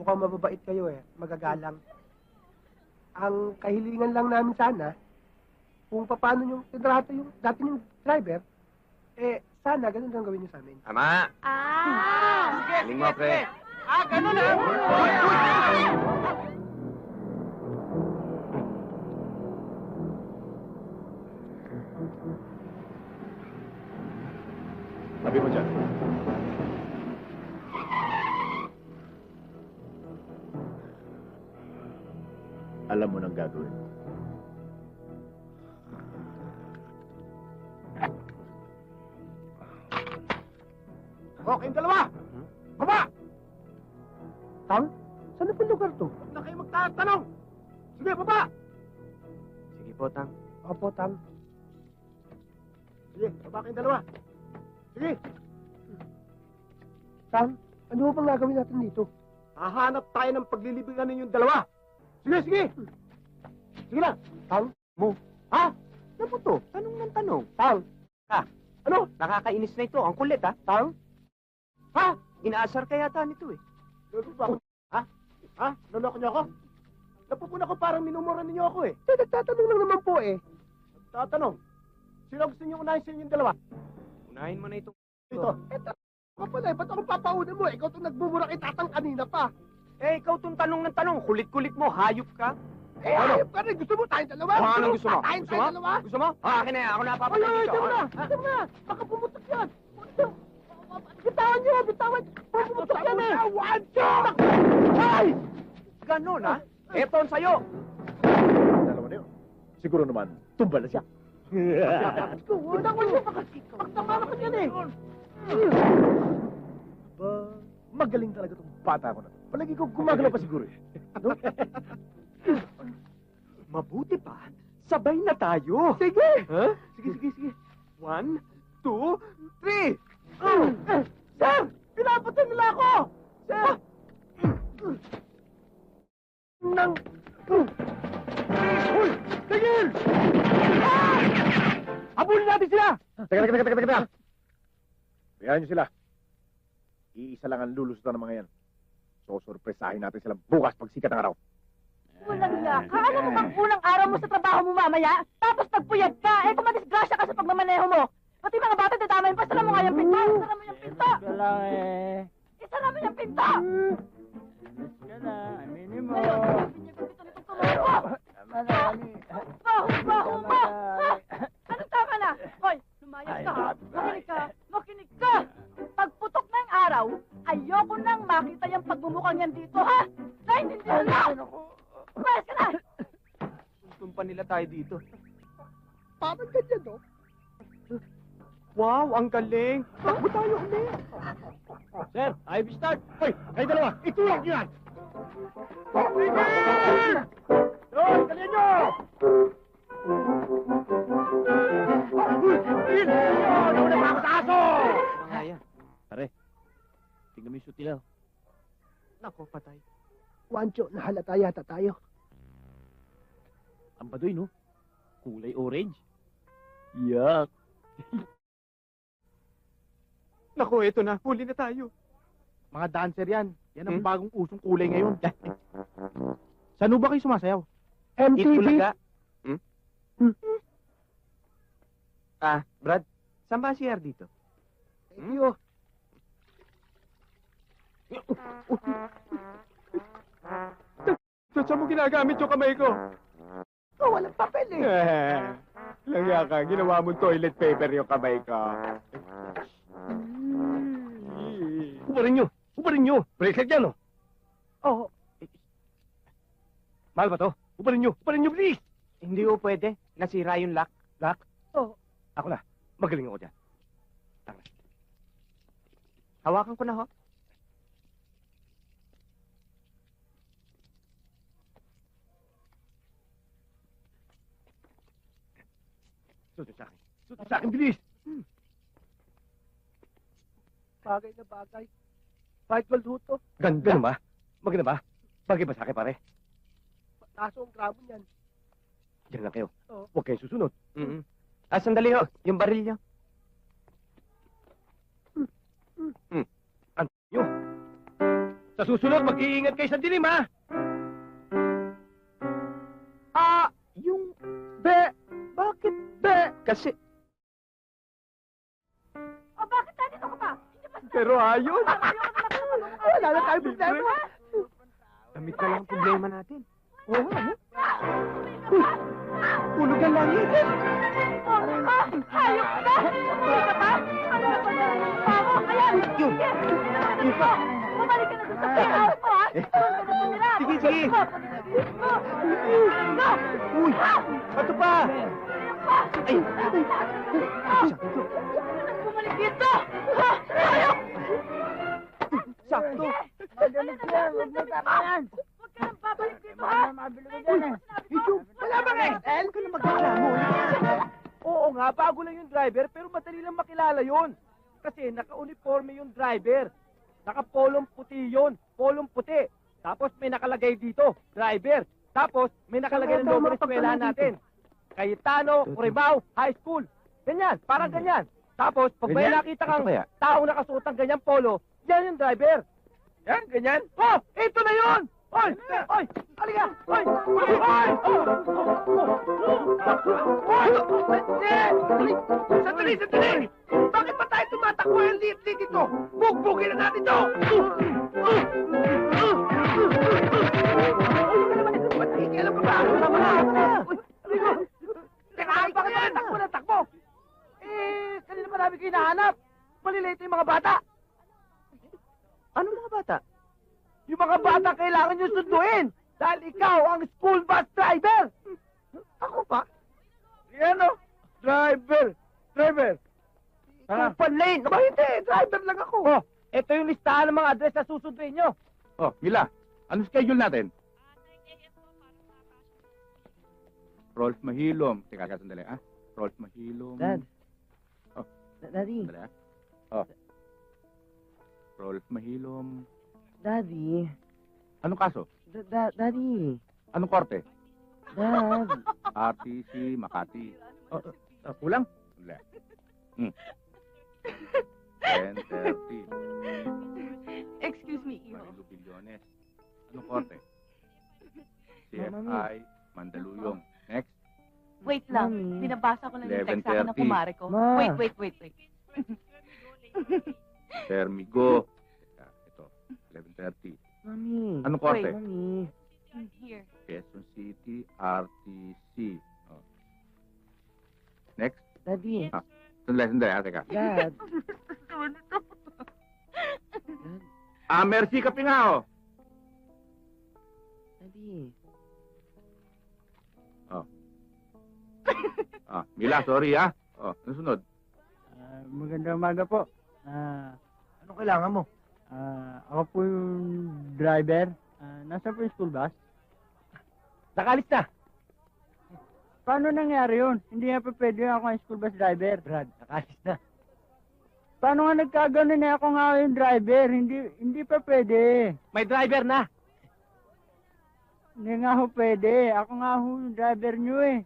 Mukhang mababait kayo eh. Magagalang. Ang kahilingan lang namin sana, kung paano yung tinrato yung dati yung driver, eh, sana ganun lang gawin niyo sa amin. Tama. Ah! Galing mo, pre. Ah, ganun ah! Sabi mo dyan. O, kayong dalawa! Baba! Tang? Saan na po lugar to? Huwag na kayo magtatanong! Sige, baba! Sige po, Tang. Opo, Tang. Sige, baba kayong dalawa. Sige. Tang, ano ba bang gagawin natin dito? Hahanap tayo ng paglilibingan ninyong dalawa. Sige, sige. Sige na. Tang? Mo. Ha? Ano po to? Tanong ng tanong. Tang? Ano? Nakakainis na ito. Ang kulit, ha? Tang? Ha? Inaasar kaya yata nito, eh. Lolo ba ako? Ha? Ha? Loloko niyo ako? Napupuna ko parang minumura ninyo ako eh. Eh, nagtatanong lang naman po eh. Tatanong. Sino gusto niyo unahin sa inyong dalawa? Unahin mo na itong... Dito. Ako pala eh, ba't ako papauna mo? Ikaw itong nagmumura kay tatang kanina pa. Eh, ikaw tong tanong ng tanong. Kulit-kulit mo. Hayop ka. Eh, ayop ka rin. Gusto mo tayong dalawa? Ano? Anong gusto mo? Tayong Gusto mo? dalawa? Gusto mo? Ah, akin na yan. Ako na Ay, papatay ay, dito. diyan na. Ha? Diyan na. Baka pumutok yan. Pumuntok. Bitawan niyo, bitawan. Pumutok yan eh. One, two. Ay! Ganon, ha? Eto ang sayo. Dalawa na yun. Siguro naman, tumbal na siya. Wala ko siya. Pagtama ko yan eh. Ba, magaling talaga itong bata ko na. Palagi ko gumagalaw pa siguro eh. Mabuti pa. Sabay na tayo. Sige. Ha? Sige, sige, sige. One, two, three. Sir! Pinapatay nila ako! Sir! Nang... Uy! Tigil! Ah! Habulin natin sila! Teka, teka, teka, teka, teka. Hayaan niyo sila. Iisa lang ang lulusutan ng mga yan. So, sorpresahin natin sila bukas pag sikat ng araw. Walang yaka. Alam mo bang unang araw mo sa trabaho mo mamaya? Tapos nagpuyat ka. Eh kung madisgrasya ka sa pagmamaneho mo. Pati mga bata dadamayin pa. Sara mo nga yung pinto. Sara mo yung pinto. lang eh. Isara mo yung pinto. Ka na, aminin mo. Ngayon, sabi niya gusto nitong tumulo. Madali. Baho, baho mo. Ano tama na? Hoy, lumayas ka ha. Makinig ka. Makinig ka. Pagputok ng araw, ayoko nang makita yung pagmumukhang yan dito, ha? Naintindihan mo? Lumayas ka na. Gusto pa nila tayo dito. Wow, ang galing. Takbo tayo ulit. Sir, ayaw start. Hoy! Kayo dalawa! Itulak niyo yan! Tigil! Doon! Dalihan niyo! Tigil! Nauna pa ako sa aso! Kaya. Tingnan mo yung sutilaw. Nako, patay. Wancho, nahalata yata tayo. Ang baduy, no? Kulay orange. Yak. Nako, eto na. Huli na tayo. Mga dancer yan. Yan ang Hmm? bagong usong kulay ngayon. Saan ba kayo sumasayaw? MTV. Itbulaga. Hmm? Hmm. Ah, Brad, saan ba si CR dito? Thank you. Saan mo ginagamit yung kamay ko? Oh, walang papel eh. Langya ka, ginawa mo toilet paper yung kamay ko. Ubarin nyo! Ubarin nyo! Bracelet yan, oh! Oo. Mahal ba to? Ubarin nyo! Ubarin nyo, please! Hindi ko pwede. Nasira yung lock. Lock? Oo. Ako na. Magaling ako dyan. Hawakan ko na ho. Susunod sa akin. Susunod sa akin, bilis! Bagay na bagay. World ho to. Ganda ba? Maganda ba? Bagay ba sa akin, pare? Taso ang gramo niyan. Diyan lang kayo. Oo. Huwag kayong susunod. Mm Ah, sandali ho. Yung baril niyo. Nyo! Sa susunod, mag-iingat kayo sa dilim, ha? Ah, yung be, bakit be? Kasi, O bakit nandito ka pa? Hindi ba pero ayos. Wala na tayong problema. Damit na lang ang problema natin. Oo, ano? Uy, Hulog ang langit. Ah, hayop ka! Hindi ka pa? Ano na ba na ako? Ayan! Yun. Yun pa. Bumalik ka na doon sa mo, ha? Eh. Na tumira. Sige, sige. Uy, ato pa. Ay, Bumalik dito! Ha? Hayop! Sakto. Magalit yan! Huwag na yan! Huwag ka nang babalik dito, ha? Medyo, wala bang XL? Huwag ka na. Oo nga, bago lang yung driver, pero madali lang makilala yon. Kasi naka-uniforme yung driver. Naka-polong puti yon, polong puti. Tapos may nakalagay dito, driver. Tapos may nakalagay ng logo ng eskwelahan natin. Cayetano, Coribao, High School. Ganyan, parang ganyan. Tapos, pag may nakita kang Ito kaya? tao nakasuot ng ganyang polo, yan yung driver. Yan, ganyan. Oh, ito na yun! Oy! Oy! Halika! Oy! Oy! Oy! Oy! Sandali! Sandali! Sandali! Bakit ba tayo tumatakbo yung liit-liit ito? Bugbugin na natin to! Alam ka ba? Tama na! Teka, bakit ba takbo na takbo? Eh, kanina pa namin kayo nahanap. Malilate yung mga bata. Ano mga bata? Yung mga bata kailangan nyo sunduin dahil ikaw ang school bus driver. Ako pa? Yan o. Driver. Driver. Ikaw pa lane. Aba hindi, driver lang ako. Oh, ito yung listahan ng mga address na susunduin nyo. Oh, Mila, ano schedule natin? Rolf Mahilom. Teka, teka, sandali, ah. Rolf Mahilom. Dad. Oh. Da- Daddy. Sandali, ah. Oh. Rolf Mahilom. Daddy. Anong kaso? Da- da- Daddy. Anong korte? Dad. RTC, Makati. Oh, uh, kulang. Sandali. Hmm. 10.30. Excuse me, Marilu Billones. Anong korte? CFI, Mandaluyong. Next. Wait lang. Mami. Binabasa ko lang yung text sa akin ng 11:30. kumare ko. Ma. Wait, wait, wait, wait. Termigo. Teka, ito. 11.30. Mami. Anong korte? Mami. Here. Quezon City, RTC. Oh. Next. Daddy. Sandali, sandali. Ah, teka. Dad. Ah, Mercy Kapingao. Daddy. Ah, Mila, sorry ah. Oh, ano sunod? Ah, magandang umaga po. Ah, Anong kailangan mo? Ah, ako po yung driver. Ah, nasa po yung school bus? Nakalis na. Paano nangyari yun? Hindi nga pa pwede ako ang school bus driver. Brad, nakalis na. Paano nga nagkagano na ako nga yung driver? Hindi hindi pa pwede. May driver na. Hindi nga ho pwede. Ako nga ho yung driver nyo eh.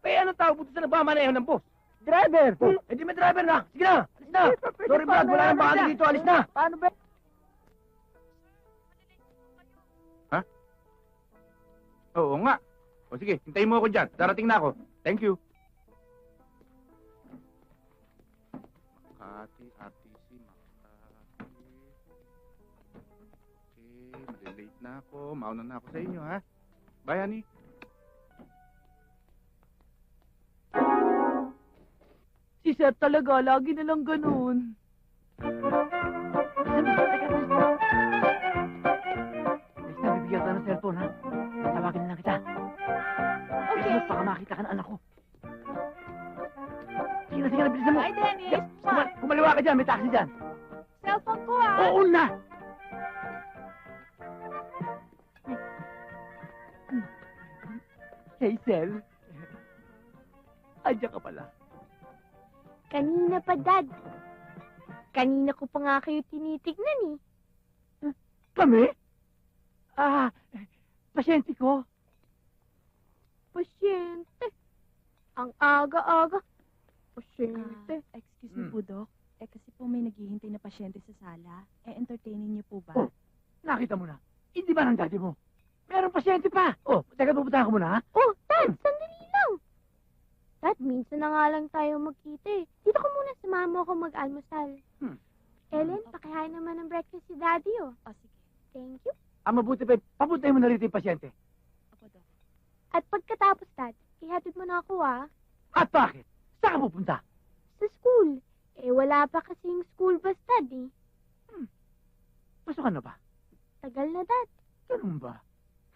Eh, ano tawag mo sa nagmamaneho ng bus? Driver! Oh, eh di may driver na. Sige na, alis na. Sorry, Brad, wala nang bakante dito. Alis na. Paano ba? Oo nga. O sige, hintayin mo ako dyan. Darating na ako. Thank you. Makati, RTC, Makati. Okay, malilate na ako. Mauna na ako sa inyo, ha? Bye, honey. Si Sir talaga, lagi na lang ganun. Next time, bibigyan ka ng cellphone, ha? Tawagin na lang kita. Okay. Eh, baka makita ka ng anak ko. Sige na, sige na, bilisan mo. Bye, Dennis. Kuma- kumaliwa ka dyan, may taxi dyan. Cellphone ko, ah. Oo na! Hazel? Andiyan ka pala. Kanina pa, Dad. Kanina ko pa nga kayo tinitignan eh. Kami? Ah, pasyente ko. Pasyente. Ang aga-aga. Pasyente. Ah, excuse me Hmm. po, Doc. Eh, kasi po may naghihintay na pasyente sa sala. Eh, entertainin niyo po ba? Oh. Nakita mo na. Hindi ba ng daddy mo? Meron pasyente pa. Oh, teka, pupuntahan ko muna, ha? Oh, Dad, sandali lang. Dad, minsan na nga lang tayo magkita eh. Dito ko muna sa mama ko mag-almusal. Hmm. Ellen, pakihain naman ng breakfast si Daddy, oh. O, sige. Thank you. Ah, mabuti pa, papuntahin mo na rito yung pasyente. At pagkatapos, Dad, ihatid mo na ako, ah. At bakit? Saan ka pupunta? Sa school. Eh, wala pa kasing school bus, Dad, eh. Pasukan na ba? Tagal na, Dad. Ganun ba?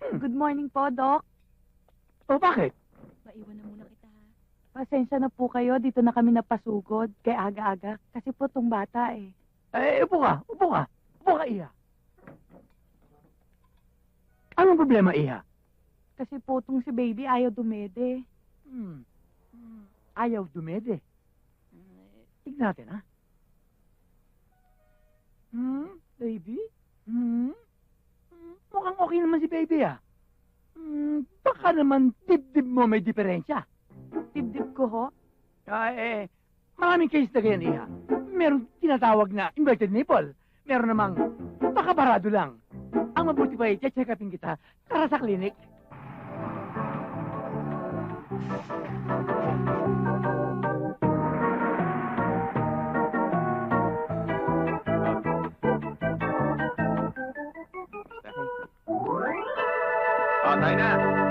Good morning po, Doc. O bakit? Maiwan na muna kita. Pasensya na po kayo, dito na kami napasugod. Kay aga-aga. Kasi po tong bata eh. Eh, upo ka, upo ka. Upo ka, Iha. Anong problema, Iha? Kasi po tong si baby ayaw dumede. Hmm. Ayaw dumede. Tignan natin, ha? Hmm? Baby? Hmm? Hmm, Mukhang okay naman si baby, ah. Hmm, baka naman dibdib mo may diferensya. Dibdib ko ho. Ah, eh, maraming case na ganyan, Iha. Meron tinatawag na inverted nipple. Meron namang baka barado lang. Ang mabuti pa, i-check upin kita para sa klinik. Oh, tayo na.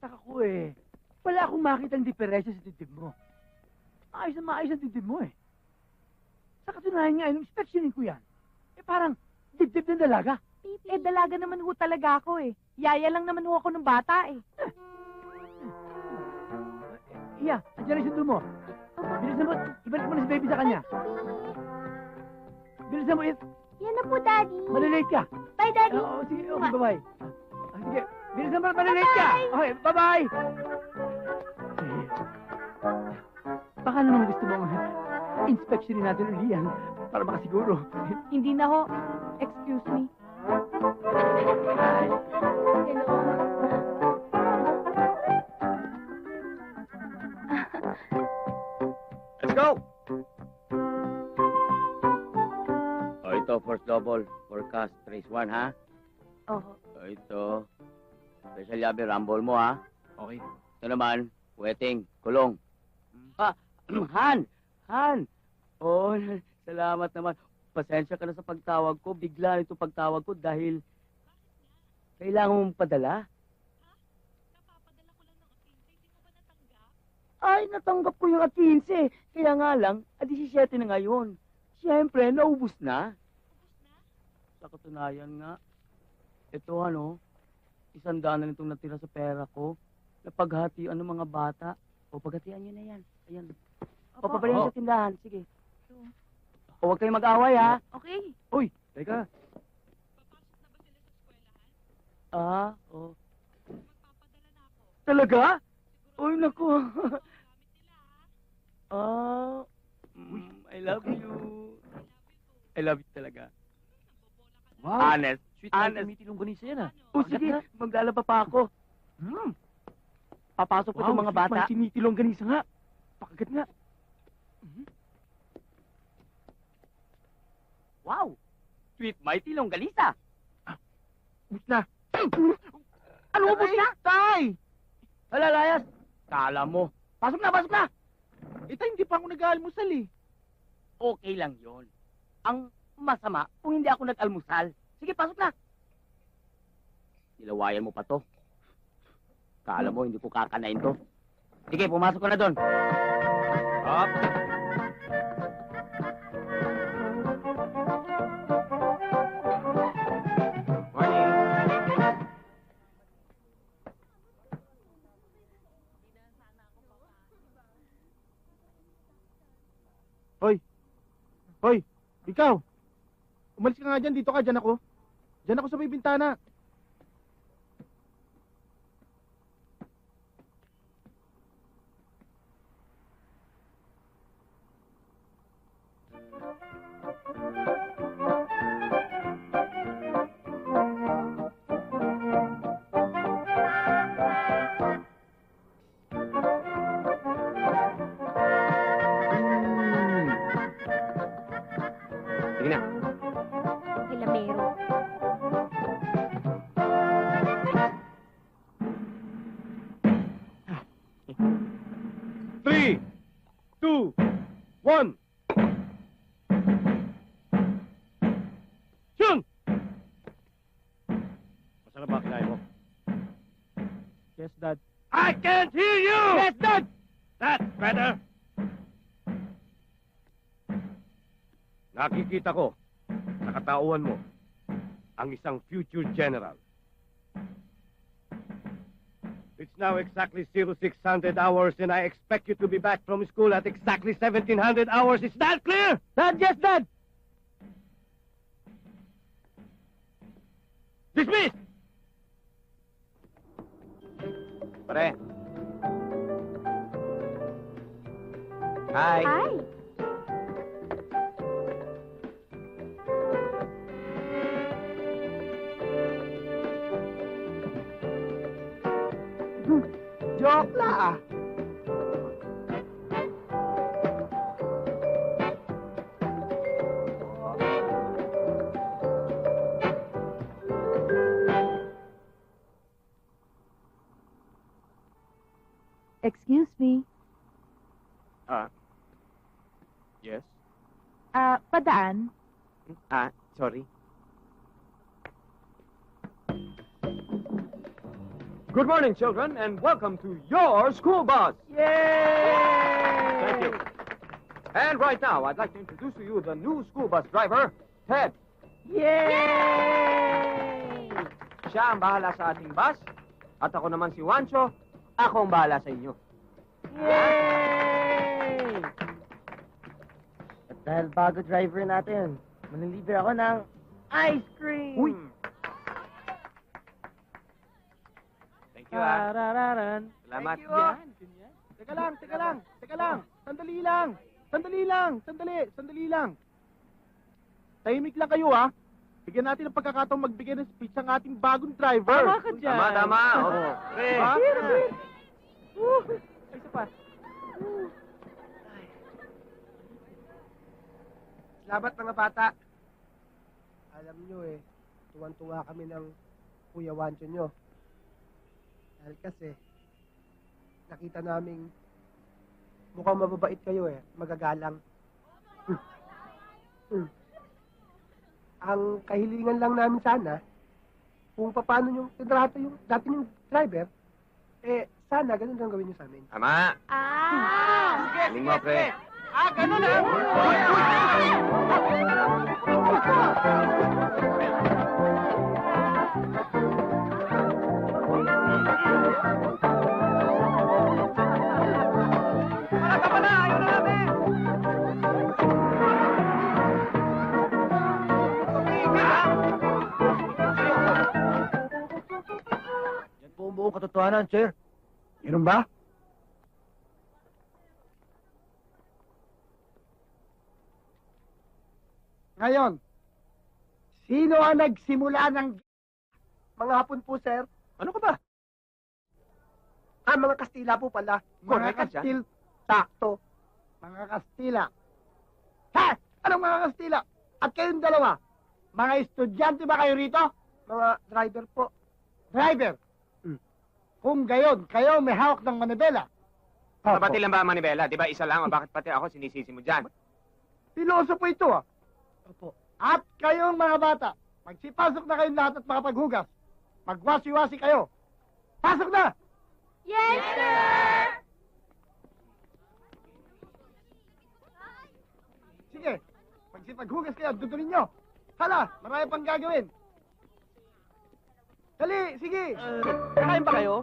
Pinagtataka ko eh, wala akong makita ang diferensya sa dibdib mo. Maayos na maayos ang dibdib mo eh. Sa katunayan nga, nung inspeksyonin ko yan, eh parang dibdib ng dalaga. Eh, dalaga naman ho talaga ako eh. Yaya lang naman ho ako ng bata eh. Iya, andyan na yung sundo mo. Bilisan mo, ibalik mo na si baby sa kanya. Bilisan mo, i- Yan na po, Daddy. malilate ka. Bye, Daddy. Oo, sige, okay, bye-bye. Ah, sige, bilisan mo, malilate ka. Okay, bye-bye. Baka naman gusto mong inspeksyonin natin uli yan para makasiguro. Hindi na ho. Excuse me. Let's go! O ito, first double, forecast, trace 1, ha? Oo. O ito, special yabe, rumble mo, ha? Okay. Ito naman, wetting, kulong. Ah, Han! Han! Oh, salamat naman. Pasensya ka na sa pagtawag ko. Bigla ito pagtawag ko dahil kailangan mong padala. Ay, natanggap ko yung at 15. Kaya nga lang, at 17 na ngayon. Siyempre, naubos na. Sa katunayan nga, ito ano, isang daan na nitong natira sa pera ko. Napaghatian ng mga bata. O, paghatian nyo na yan. Ayan. O, papabalhin sa tindahan. Sige. O, huwag kayong mag-away, ha? Okay. Uy, teka. Ah, o. Talaga? Uy, naku. ah, mm, I love you. I love you talaga. Wow, Honest. Sweet Honest. Honest. Meeting ganisa yan, ah. O, sige. Maglalaba pa ako. Hmm. Papasok pa Wow, itong mga sweet bata. man, Sinitilong ganisa nga. Pakagat nga. Wow! Sweet Mighty Longganisa. Ubus na. Ano ubos na? Tay! Alalayas. Kala mo. Pasok na, pasok na. Ito, hindi pa ako nag-aalmusal eh. Okay lang yon. Ang masama kung hindi ako nag-almusal. Sige, pasok na. Nilawayan mo pa to. Kala mo, hindi ko kakanain to. Sige, pumasok ka na doon. Up. Hoy, ikaw. Umalis ka nga dyan, dito ka, dyan ako. Dyan ako sa may bintana. Nakikita ko, sa katauhan mo, ang isang future general. It's now exactly 0600 hours and I expect you to be back from school at exactly 1700 hours. Is that clear? Dad, yes, Dad! Dismiss! Pare. Hi. Hi. Joke la ah. Excuse me. Ah. Yes? Ah, padaan. Ah, sorry. Good morning, children, and welcome to your school bus. Yay! Thank you. And right now, I'd like to introduce to you the new school bus driver, Ted. Yay! Siya ang bahala sa ating bus, at ako naman si Wancho, ako ang bahala sa inyo. Yay! At dahil bago driver natin, manilibre ako ng Ice cream! Uy! You, ah. Tarararan. Salamat. Thank you, ah. Teka lang, teka lang, teka lang. Sandali lang. Sandali lang, sandali, sandali lang. Tahimik lang kayo, ha? Bigyan natin ng pagkakataong magbigay ng speech ang ating bagong driver. Tama ka dyan. Tama, tama. Oo. Pre. Diba? Isa pa. Salamat mga bata. Alam nyo eh, tuwan-tuwa kami ng Kuya Wancho nyo. Dahil kasi, nakita naming mukhang mababait kayo eh, magagalang. Hmm. Ang kahilingan lang namin sana, kung paano yung tinrato yung dati yung driver, eh, sana ganun lang gawin nyo sa amin. Tama. Ah! Galing mo, pre. Ah, ganun ah! Yan po ang buong katotohanan, sir. Ganun ba? Ngayon, sino ang nagsimula ng mga hapon po, sir? Ano ka ba? Ah, mga Kastila po pala. Mga Correct dyan. Kastil, sakto. Mga Kastila. Ha? Anong mga Kastila? At kayong dalawa, mga estudyante ba kayo rito? Mga driver po. Driver? Kung gayon, kayo may hawak ng manibela. Kapatid lang ba, Manibela? Di ba isa lang? O bakit pati ako sinisisi mo dyan? Pilosopo ito ah. Opo. At kayong mga bata, magsipasok na kayong lahat at makapaghugas. Magwasi-wasi kayo. Pasok na! Yes, sir! Sige, magsipaghugas kayo, dudunin nyo. Hala, marami pang gagawin. Dali, sige. Kakain ba kayo?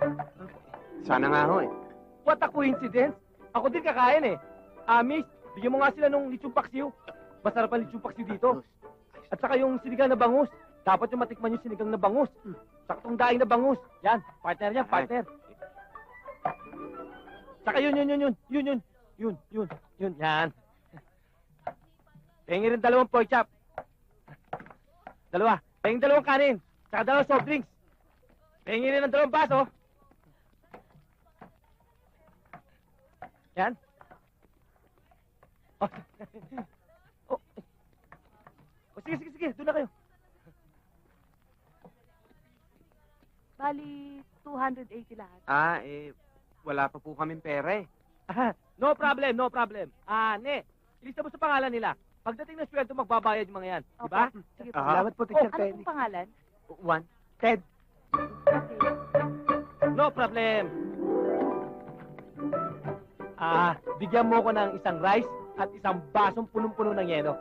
Sana nga ho eh. What a coincidence. Ako din kakain eh. Ah, miss, bigyan mo nga sila nung lechong paksiw. Masarap ang lechong paksiw dito. At saka yung sinigang na bangus. Dapat yung matikman yung sinigang na bangus. Saktong daing na bangus. Yan, partner yan, partner. Saka yun, yun, yun, yun. Yun, yun. Yun, yun. Yun, yan. Pengi rin dalawang pork chop. Dalawa. Pengi dalawang kanin. Saka dalawang soft drinks. Pengi rin ng dalawang baso. Yan. Oh. oh. oh sige, sige, sige. Doon na kayo. Bali, 280 lahat. Ah, eh, wala pa po kaming pera eh. Ah, no problem, no problem. Ah, ne, ilista mo sa pangalan nila. Pagdating ng sweldo, magbabayad yung mga yan. Di ba? Opo. Sige po. Aha. Salamat po, Oh, Teacher ano Penny. pong pangalan? One. Ted. Okay. No problem. Ah, bigyan mo ko ng isang rice at isang basong punong-puno ng yelo.